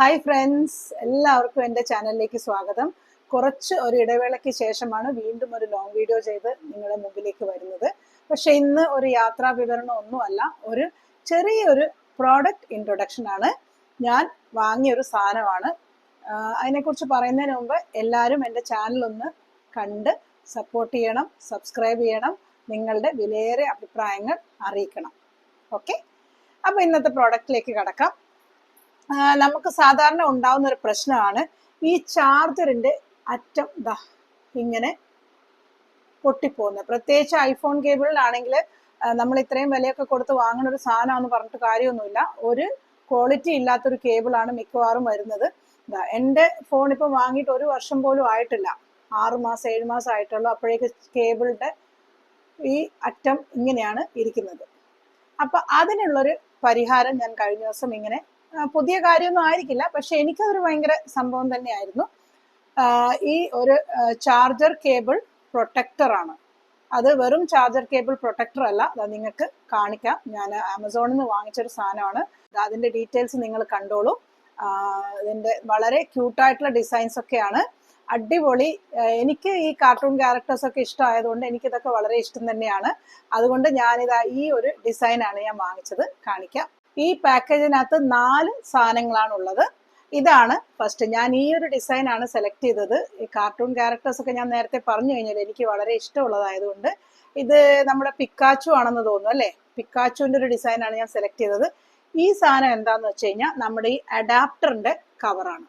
Hi friends എല്ലാവർക്കും എന്റെ ചാനലിലേക്ക് സ്വാഗതം. കുറച്ച് ഒരു ഇടവേളയ്ക്ക് ശേഷമാണ് വീണ്ടും ഒരു ലോങ് വീഡിയോ ചെയ്ത് നിങ്ങളുടെ മുമ്പിലേക്ക് വരുന്നത്. പക്ഷെ ഇന്ന് ഒരു യാത്രാ വിവരണം ഒന്നുമല്ല ഒരു ചെറിയൊരു പ്രോഡക്റ്റ് ഇൻട്രൊഡക്ഷൻ ആണ്. ഞാൻ വാങ്ങിയ ഒരു സാധനമാണ്. അതിനെക്കുറിച്ച് പറയുന്നതിന് മുമ്പ് എല്ലാവരും എന്റെ ചാനലൊന്ന് കണ്ട് സപ്പോർട്ട് ചെയ്യണം സബ്സ്ക്രൈബ് ചെയ്യണം നിങ്ങളുടെ വിലയേറെ അഭിപ്രായങ്ങൾ അറിയിക്കണം. ഓക്കെ അപ്പോൾ ഇന്നത്തെ പ്രോഡക്റ്റിലേക്ക് കടക്കാം. നമുക്ക് സാധാരണ ഉണ്ടാവുന്ന ഒരു പ്രശ്നമാണ് ഈ ചാർജറിന്റെ അറ്റം ദാ ഇങ്ങനെ പൊട്ടിപ്പോകുന്നത്. പ്രത്യേകിച്ച് ഐഫോൺ കേബിളിലാണെങ്കിൽ നമ്മൾ ഇത്രയും വിലയൊക്കെ കൊടുത്ത് വാങ്ങുന്ന ഒരു സാധനമാണെന്ന് പറഞ്ഞിട്ട് കാര്യമൊന്നുമില്ല. ഒരു ക്വാളിറ്റി ഇല്ലാത്തൊരു കേബിളാണ് മിക്കവാറും വരുന്നത്. എന്റെ ഫോൺ ഇപ്പം വാങ്ങിയിട്ട് ഒരു വർഷം പോലും ആയിട്ടില്ല. ആറ് മാസം ഏഴ് മാസം ആയിട്ടുള്ളൂ. അപ്പോഴേക്ക് കേബിളിന്റെ ഈ അറ്റം ഇങ്ങനെയാണ് ഇരിക്കുന്നത്. അപ്പം അതിനുള്ളൊരു പരിഹാരം ഞാൻ കഴിഞ്ഞ ദിവസം ഇങ്ങനെ പുതിയ കാര്യമൊന്നും ആയിരിക്കില്ല. പക്ഷെ എനിക്കതൊരു ഭയങ്കര സംഭവം തന്നെയായിരുന്നു. ഈ ഒരു ചാർജർ കേബിൾ പ്രൊട്ടക്ടർ ആണ്. അത് വെറും ചാർജർ കേബിൾ പ്രൊട്ടക്ടർ അല്ല. അത് നിങ്ങൾക്ക് കാണിക്കാം. ഞാൻ ആമസോണിൽ നിന്ന് വാങ്ങിച്ചൊരു സാധനമാണ്. അതിന്റെ ഡീറ്റെയിൽസ് നിങ്ങൾ കണ്ടോളൂ. ഇതിന്റെ വളരെ ക്യൂട്ടായിട്ടുള്ള ഡിസൈൻസ് ഒക്കെയാണ്. അടിപൊളി. എനിക്ക് ഈ കാർട്ടൂൺ ക്യാരക്ടേഴ്സ് ഒക്കെ ഇഷ്ടമായതുകൊണ്ട് എനിക്കിതൊക്കെ വളരെ ഇഷ്ടം തന്നെയാണ്. അതുകൊണ്ട് ഞാനിതാ ഈ ഒരു ഡിസൈനാണ് ഞാൻ വാങ്ങിച്ചത്. കാണിക്കാം. ഈ പാക്കേജിനകത്ത് നാല് സാധനങ്ങളാണ് ഉള്ളത് ഇതാണ് ഫസ്റ്റ് ഞാൻ ഈ ഒരു ഡിസൈൻ ആണ് സെലക്ട് ചെയ്തത്. ഈ കാർട്ടൂൺ ക്യാരക്ടേഴ്സ് ഒക്കെ ഞാൻ നേരത്തെ പറഞ്ഞു കഴിഞ്ഞാൽ എനിക്ക് വളരെ ഇഷ്ടമുള്ളതായതുകൊണ്ട്. ഇത് നമ്മുടെ പിക്കാച്ചു ആണെന്ന് തോന്നുന്നു അല്ലേ? പിക്കാച്ചുവിന്റെ ഒരു ഡിസൈനാണ് ഞാൻ സെലക്ട് ചെയ്തത്. ഈ സാധനം എന്താന്ന് വെച്ച് കഴിഞ്ഞാൽ നമ്മുടെ ഈ അഡാപ്റ്ററിന്റെ കവറാണ്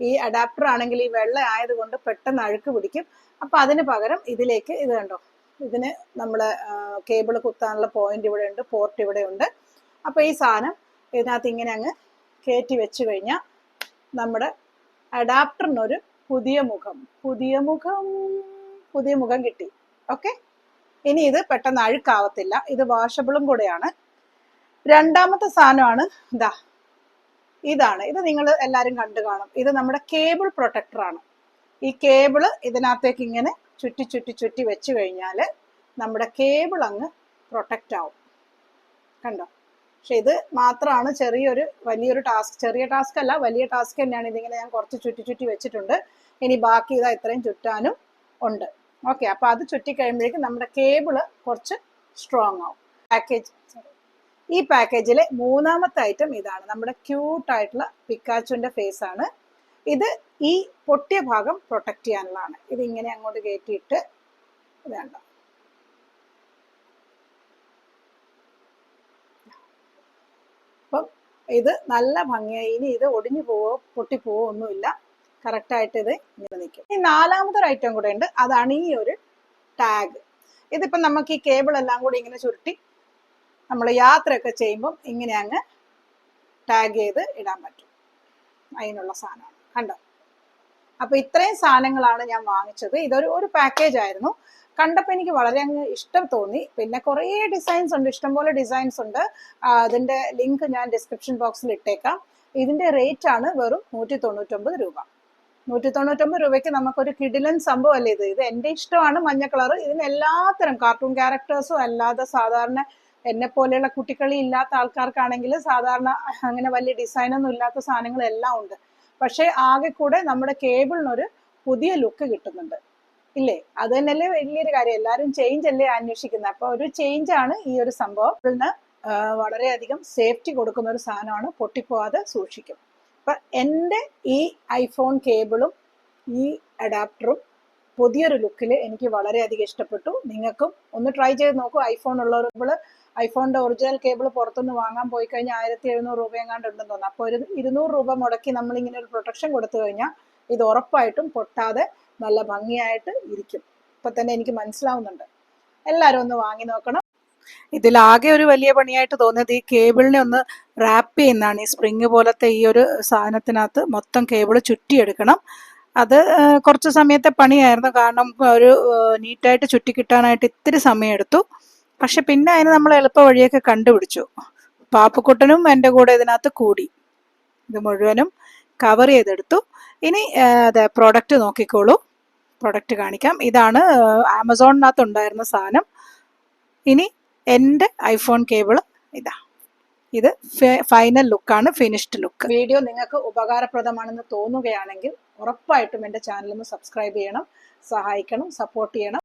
ഈ അഡാപ്റ്റർ ആണെങ്കിൽ ഈ വെള്ള ആയതുകൊണ്ട് പെട്ടെന്ന് അഴുക്ക് പിടിക്കും. അപ്പൊ അതിന് പകരം ഇതിലേക്ക് ഇത് കണ്ടോ? ഇതിന് നമ്മൾ കേബിൾ കുത്താനുള്ള പോയിന്റ് ഇവിടെ ഉണ്ട് പോർട്ട് ഇവിടെ ഉണ്ട്. അപ്പൊ ഈ സാധനം ഇതിനകത്ത് ഇങ്ങനെ അങ്ങ് കയറ്റി വെച്ച് കഴിഞ്ഞാൽ നമ്മുടെ അഡാപ്റ്ററിനൊരു പുതിയ മുഖം പുതിയ മുഖം പുതിയ മുഖം കിട്ടി. ഓക്കെ? ഇനി ഇത് പെട്ടെന്ന് അഴുക്കാവത്തില്ല. ഇത് വാഷബിളും കൂടെയാണ്. രണ്ടാമത്തെ സാധനമാണ് ഇതാ ഇതാണ്. ഇത് നിങ്ങൾ എല്ലാവരും കണ്ടു കാണും. ഇത് നമ്മുടെ കേബിൾ പ്രൊട്ടക്ടറാണ് ഈ കേബിൾ ഇതിനകത്തേക്ക് ഇങ്ങനെ ചുറ്റി ചുറ്റി ചുറ്റി വെച്ച് കഴിഞ്ഞാൽ നമ്മുടെ കേബിൾ അങ്ങ് പ്രൊട്ടക്റ്റ് ആവും. കണ്ടോ? പക്ഷെ ഇത് മാത്രമാണ് ചെറിയൊരു വലിയൊരു ടാസ്ക്. ചെറിയ ടാസ്ക് അല്ല വലിയ ടാസ്ക് തന്നെയാണ് ഇതിങ്ങനെ ഞാൻ കുറച്ച് ചുറ്റി ചുറ്റി വെച്ചിട്ടുണ്ട്. ഇനി ബാക്കി ഇതാ ഇത്രയും ചുറ്റാനും ഉണ്ട്. ഓക്കെ അപ്പൊ അത് ചുറ്റി കഴിയുമ്പോഴേക്കും നമ്മുടെ കേബിൾ കുറച്ച് സ്ട്രോങ് ആവും. പാക്കേജ് ഈ പാക്കേജിലെ മൂന്നാമത്തെ ഐറ്റം ഇതാണ്. നമ്മുടെ ക്യൂട്ടായിട്ടുള്ള പിക്കാച്ചുവിന്റെ ഫേസ് ആണ്. ഇത് ഈ പൊട്ടിയ ഭാഗം പ്രൊട്ടക്റ്റ് ചെയ്യാനുള്ളതാണ്. ഇത് ഇങ്ങനെ അങ്ങോട്ട് കയറ്റിയിട്ട് വേണ്ട അപ്പം ഇത് നല്ല ഭംഗിയായി. ഇനി ഇത് ഒടിഞ്ഞു പോവോ പൊട്ടിപ്പോവോ ഒന്നുമില്ല. കറക്റ്റായിട്ട് ഇത് ഇങ്ങനെ നിൽക്കും. ഈ നാലാമതൊരു ഐറ്റം കൂടെ ഉണ്ട്. അതാണ് ഈ ഒരു ടാഗ് ഇതിപ്പം നമുക്ക് ഈ കേബിൾ എല്ലാം കൂടി ഇങ്ങനെ ചുരുട്ടി നമ്മൾ യാത്രയൊക്കെ ചെയ്യുമ്പം ഇങ്ങനെ അങ്ങ് ടാഗ് ചെയ്ത് ഇടാൻ പറ്റും. അതിനുള്ള സാധനമാണ്. കണ്ടോ? അപ്പൊ ഇത്രയും സാധനങ്ങളാണ് ഞാൻ വാങ്ങിച്ചത്. ഇതൊരു ഒരു പാക്കേജ് ആയിരുന്നു. കണ്ടപ്പോൾ എനിക്ക് വളരെ അങ്ങ് ഇഷ്ടം തോന്നി. പിന്നെ കുറേ ഡിസൈൻസ് ഉണ്ട്. ഇഷ്ടംപോലെ ഡിസൈൻസ് ഉണ്ട്. അതിന്റെ ലിങ്ക് ഞാൻ ഡിസ്ക്രിപ്ഷൻ ബോക്സിൽ ഇട്ടേക്കാം. ഇതിന്റെ റേറ്റ് ആണ് വെറും നൂറ്റി തൊണ്ണൂറ്റൊമ്പത് രൂപ. നൂറ്റി തൊണ്ണൂറ്റൊമ്പത് രൂപയ്ക്ക് നമുക്കൊരു കിടിലൻ സംഭവം അല്ലേ ഇത്? ഇത് എന്റെ ഇഷ്ടമാണ് മഞ്ഞ കളർ ഇതിന് എല്ലാത്തരം കാർട്ടൂൺ ക്യാരക്ടേഴ്സും അല്ലാതെ സാധാരണ എന്നെ പോലെയുള്ള കുട്ടികളി ഇല്ലാത്ത ആൾക്കാർക്കാണെങ്കിൽ സാധാരണ അങ്ങനെ വലിയ ഡിസൈനൊന്നും ഇല്ലാത്ത സാധനങ്ങളെല്ലാം ഉണ്ട്. പക്ഷേ ആകെ കൂടെ നമ്മുടെ കേബിളിനൊരു പുതിയ ലുക്ക് കിട്ടുന്നുണ്ട്. ഇല്ലേ? അത് തന്നെയല്ലേ വലിയൊരു കാര്യം. എല്ലാവരും ചേഞ്ച് അല്ലേ അന്വേഷിക്കുന്നത് അപ്പൊ ഒരു ചേഞ്ച് ആണ് ഈ ഒരു സംഭവം. വളരെയധികം സേഫ്റ്റി കൊടുക്കുന്ന ഒരു സാധനമാണ് പൊട്ടിപ്പോവാതെ സൂക്ഷിക്കും. അപ്പൊ എന്റെ ഈ ഐഫോൺ കേബിളും ഈ അഡാപ്റ്ററും പുതിയൊരു ലുക്കിൽ എനിക്ക് വളരെയധികം ഇഷ്ടപ്പെട്ടു. നിങ്ങൾക്കും ഒന്ന് ട്രൈ ചെയ്ത് നോക്കൂ. ഐഫോൺ ഉള്ളവർ ഐഫോണിന്റെ ഒറിജിനൽ കേബിൾ പുറത്തുനിന്ന് വാങ്ങാൻ പോയി കഴിഞ്ഞാൽ ആയിരത്തി എഴുന്നൂറ് രൂപ എങ്ങാണ്ട് ഉണ്ടെന്ന് തോന്നുന്നു. അപ്പോൾ ഒരു ഇരുന്നൂറ് രൂപ മുടക്കി നമ്മൾ ഇങ്ങനെ ഒരു പ്രൊട്ടക്ഷൻ കൊടുത്തു കഴിഞ്ഞാൽ ഇത് ഉറപ്പായിട്ടും പൊട്ടാതെ നല്ല ഭംഗിയായിട്ട് ഇരിക്കും. ഇപ്പൊ തന്നെ എനിക്ക് മനസ്സിലാവുന്നുണ്ട്. എല്ലാവരും ഒന്ന് വാങ്ങി നോക്കണം. ഇതിലാകെ ഒരു വലിയ പണിയായിട്ട് തോന്നിയത് ഈ കേബിളിനെ ഒന്ന് റാപ്പ് ചെയ്യുന്നതാണ്. ഈ സ്പ്രിങ് പോലത്തെ ഈ ഒരു സാധനത്തിനകത്ത് മൊത്തം കേബിൾ ചുറ്റിയെടുക്കണം. അത് കുറച്ച് സമയത്തെ പണിയായിരുന്നു. കാരണം ഒരു നീറ്റായിട്ട് ചുറ്റി കിട്ടാനായിട്ട് ഇത്തിരി സമയമെടുത്തു. പക്ഷെ പിന്നെ അതിന് നമ്മൾ എളുപ്പ വഴിയൊക്കെ കണ്ടുപിടിച്ചു. പാപ്പക്കുട്ടനും എന്റെ കൂടെ ഇതിനകത്ത് കൂടി. ഇത് മുഴുവനും കവർ ചെയ്തെടുത്തു. ഇനി പ്രോഡക്റ്റ് നോക്കിക്കോളൂ. പ്രോഡക്റ്റ് കാണിക്കാം. ഇതാണ് ആമസോണിനകത്ത് ഉണ്ടായിരുന്ന സാധനം. ഇനി എന്റെ ഐഫോൺ കേബിൾ ഇതാ. ഇത് ഫൈനൽ ലുക്കാണ് ഫിനിഷ്ഡ് ലുക്ക് വീഡിയോ നിങ്ങൾക്ക് ഉപകാരപ്രദമാണെന്ന് തോന്നുകയാണെങ്കിൽ ഉറപ്പായിട്ടും എന്റെ ചാനൽ ഒന്ന് സബ്സ്ക്രൈബ് ചെയ്യണം സഹായിക്കണം സപ്പോർട്ട് ചെയ്യണം.